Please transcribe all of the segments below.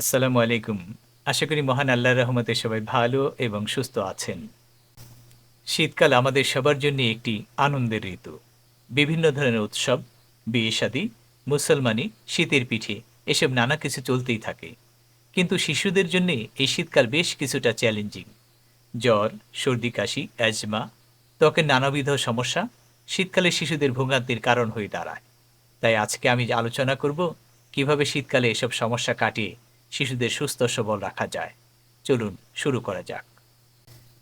আসসালামু আলাইকুম। আশা করি মহান আল্লাহর রহমতে সবাই ভালো এবং সুস্থ আছেন। শীতকাল আমাদের সবার জন্য একটি আনন্দের ঋতু। বিভিন্ন ধরনের উৎসব, বিয়ে শাদী, মুসলমানি, শীতের পিঠে এসব নানা কিছু চলতেই থাকে। কিন্তু শিশুদের জন্য এই শীতকাল বেশ কিছুটা চ্যালেঞ্জিং জ্বর, সর্দি, কাশি অ্যাজমা ত্বকের নানাবিধ সমস্যা শীতকালে শিশুদের ভোগান্তির কারণ হয়ে দাঁড়ায়। তাই আজকে আমি আলোচনা করব কীভাবে শীতকালে এসব সমস্যা কাটিয়ে শিশুদের সুস্থ সবল রাখা যায়। চলুন শুরু করা যাক।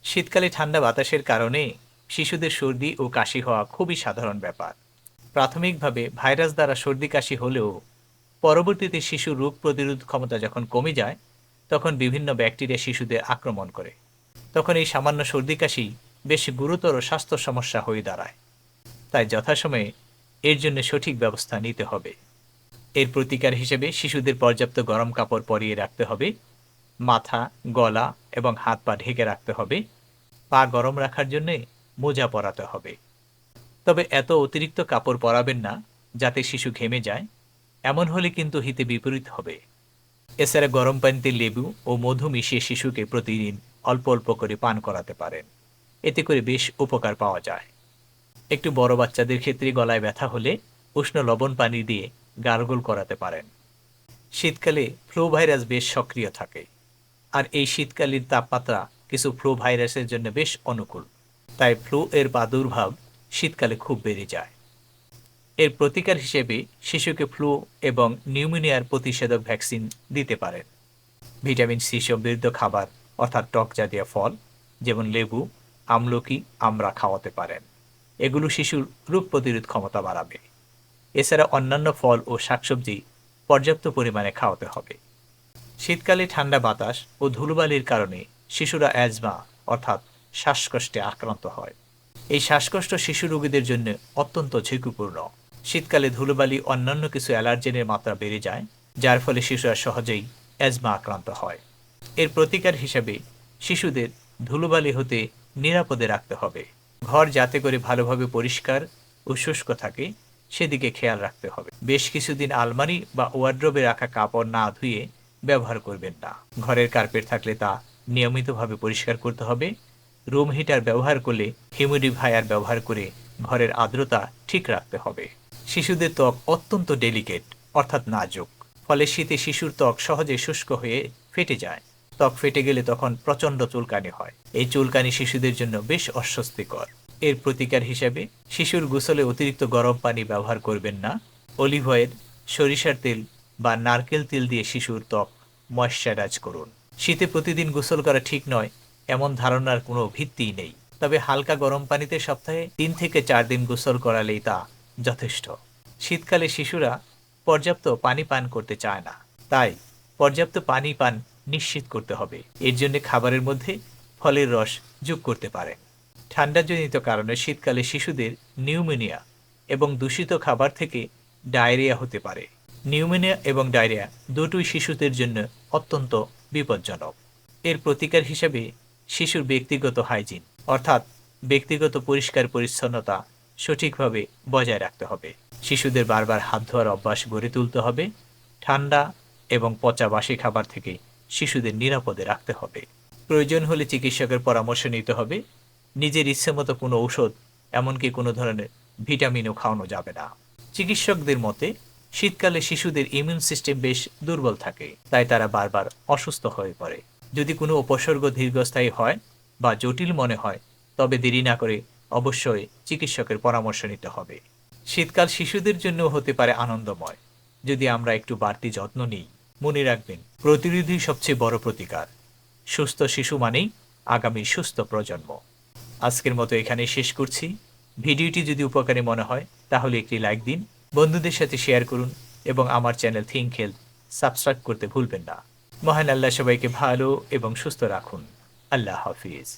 শীতকালে ঠান্ডা বাতাসের কারণে শিশুদের সর্দি ও কাশি হওয়া খুবই সাধারণ ব্যাপার। প্রাথমিকভাবে ভাইরাস দ্বারা সর্দি কাশি হলেও পরবর্তীতে শিশুর রোগ প্রতিরোধ ক্ষমতা যখন কমে যায়, তখন বিভিন্ন ব্যাকটেরিয়া শিশুদের আক্রমণ করে। তখন এই সামান্য সর্দি কাশি বেশ গুরুতর স্বাস্থ্য সমস্যা হয়ে দাঁড়ায়। তাই যথাসময়ে এর জন্য সঠিক ব্যবস্থা নিতে হবে। এর প্রতিকার হিসেবে শিশুদের পর্যাপ্ত গরম কাপড় পরিয়ে রাখতে হবে, মাথা, গলা এবং হাত পা ঢেকে রাখতে হবে, পা গরম রাখার জন্য মোজা পরাতে হবে। তবে এত অতিরিক্ত কাপড় পরাবেন না যাতে শিশু ঘেমে যায়, এমন হলে কিন্তু হিতে বিপরীত হবে। এছাড়া গরম পানিতে লেবু ও মধু মিশিয়ে শিশুকে প্রতিদিন অল্প অল্প করে পান করাতে পারেন। এতে করে বেশ উপকার পাওয়া যায়। একটু বড় বাচ্চাদের ক্ষেত্রে গলায় ব্যথা হলে উষ্ণ লবণ পানি দিয়ে গার্গল করাতে পারেন। শীতকালে ফ্লু ভাইরাস বেশ সক্রিয় থাকে। আর এই শীতকালীন তাপমাত্রা কিছু ফ্লু ভাইরাসের জন্য বেশ অনুকূল। তাই ফ্লু এর প্রাদুর্ভাব শীতকালে খুব বেড়ে যায়। এর প্রতিকার হিসেবে শিশুকে ফ্লু এবং নিউমোনিয়ার প্রতিষেধক ভ্যাকসিন দিতে পারেন। ভিটামিন সি সমৃদ্ধ খাবার, অর্থাৎ টক জাতীয় ফল, যেমন লেবু, আমলকি আমরা খাওয়াতে পারেন। এগুলো শিশুর রোগ প্রতিরোধ ক্ষমতা বাড়াবে। এছাড়া অন্যান্য ফল ও শাকসবজি পর্যাপ্ত পরিমাণে খাওয়াতে হবে। শীতকালে ঠান্ডা বাতাস ও ধুলোবালির কারণে শিশুরা অ্যাজমা, অর্থাৎ শ্বাসকষ্টে আক্রান্ত হয়। এই শ্বাসকষ্ট শিশু রোগীদের জন্য অত্যন্ত ঝুঁকিপূর্ণ। শীতকালে ধুলোবালি অন্যান্য কিছু অ্যালার্জেনের মাত্রা বেড়ে যায়, যার ফলে শিশুরা সহজেই অ্যাজমা আক্রান্ত হয়। এর প্রতিকার হিসেবে শিশুদের ধুলোবালি হতে নিরাপদে রাখতে হবে। ঘর যাতে করে ভালোভাবে পরিষ্কার ও শুষ্ক থাকে সেদিকে খেয়াল রাখতে হবে। বেশ কিছুদিন আলমারি বা ওয়ার্ড্রোবে রাখা কাপড় না ধুয়ে ব্যবহার করবেন না। ঘরের কার্পেট থাকলে তা নিয়মিতভাবে পরিষ্কার করতে হবে। রুম হিটার ব্যবহার করলে হিউমিডিফায়ার ব্যবহার করে ঘরের আর্দ্রতা ঠিক রাখতে হবে। শিশুদের ত্বক অত্যন্ত ডেলিকেট, অর্থাৎ নাজুক। ফলে শীতে শিশুর ত্বক সহজে শুষ্ক হয়ে ফেটে যায়। ত্বক ফেটে গেলে তখন প্রচণ্ড চুলকানি হয়। এই চুলকানি শিশুদের জন্য বেশ অস্বস্তিকর। এর প্রতিকার হিসেবে শিশুর গোসলে অতিরিক্ত গরম পানি ব্যবহার করবেন না। অলিভ অয়েল, সরিষার তেল বা নারকেল তেল দিয়ে শিশুর ত্বক ময়শ্চারাইজ করুন। শীতে প্রতিদিন গোসল করা ঠিক নয়, এমন ধারণার কোনো ভিত্তিই নেই। তবে হালকা গরম পানিতে সপ্তাহে তিন থেকে চার দিন গোসল করালেই তা যথেষ্ট। শীতকালে শিশুরা পর্যাপ্ত পানি পান করতে চায় না। তাই পর্যাপ্ত পানি পান নিশ্চিত করতে হবে। এর জন্য খাবারের মধ্যে ফলের রস যোগ করতে পারেন। ঠান্ডাজনিত কারণে শীতকালে শিশুদের নিউমোনিয়া এবং দূষিত খাবার থেকে ডায়রিয়া হতে পারে। নিউমোনিয়া এবং ডায়রিয়া দুটোই শিশুদের জন্য অত্যন্ত বিপজ্জনক। এর প্রতিকার হিসেবে শিশুর ব্যক্তিগত হাইজিন, অর্থাৎ ব্যক্তিগত পরিষ্কার পরিচ্ছন্নতা সঠিকভাবে বজায় রাখতে হবে। শিশুদের বারবার হাত ধোয়ার অভ্যাস গড়ে তুলতে হবে। ঠান্ডা এবং পচা বাসি খাবার থেকে শিশুদের নিরাপদে রাখতে হবে। প্রয়োজন হলে চিকিৎসকের পরামর্শ নিতে হবে। নিজের ইচ্ছে মতো কোনো ঔষধ, এমনকি কোনো ধরনের ভিটামিনও খাওয়ানো যাবে না। চিকিৎসকদের মতে, শীতকালে শিশুদের ইমিউন সিস্টেম বেশ দুর্বল থাকে, তাই তারা বারবার অসুস্থ হয়ে পড়ে। যদি কোনো উপসর্গ দীর্ঘস্থায়ী হয় বা জটিল মনে হয়, তবে দেরি না করে অবশ্যই চিকিৎসকের পরামর্শ নিতে হবে। শীতকাল শিশুদের জন্য হতে পারে আনন্দময়। যদি আমরা একটু বাড়তি যত্ন নিই, মনে রাখবেন প্রতিরোধী সবচেয়ে বড় প্রতিকার। সুস্থ শিশু মানেই আগামী সুস্থ প্রজন্ম। আজকের মতো এখানে শেষ করছি। ভিডিওটি যদি উপকারে মনে হয়, তাহলে একটি লাইক দিন, বন্ধুদের সাথে শেয়ার করুন এবং আমার চ্যানেল থিঙ্ক হেলথ সাবস্ক্রাইব করতে ভুলবেন না। মহান আল্লাহ সবাইকে ভালো এবং সুস্থ রাখুন। আল্লাহ হাফিজ।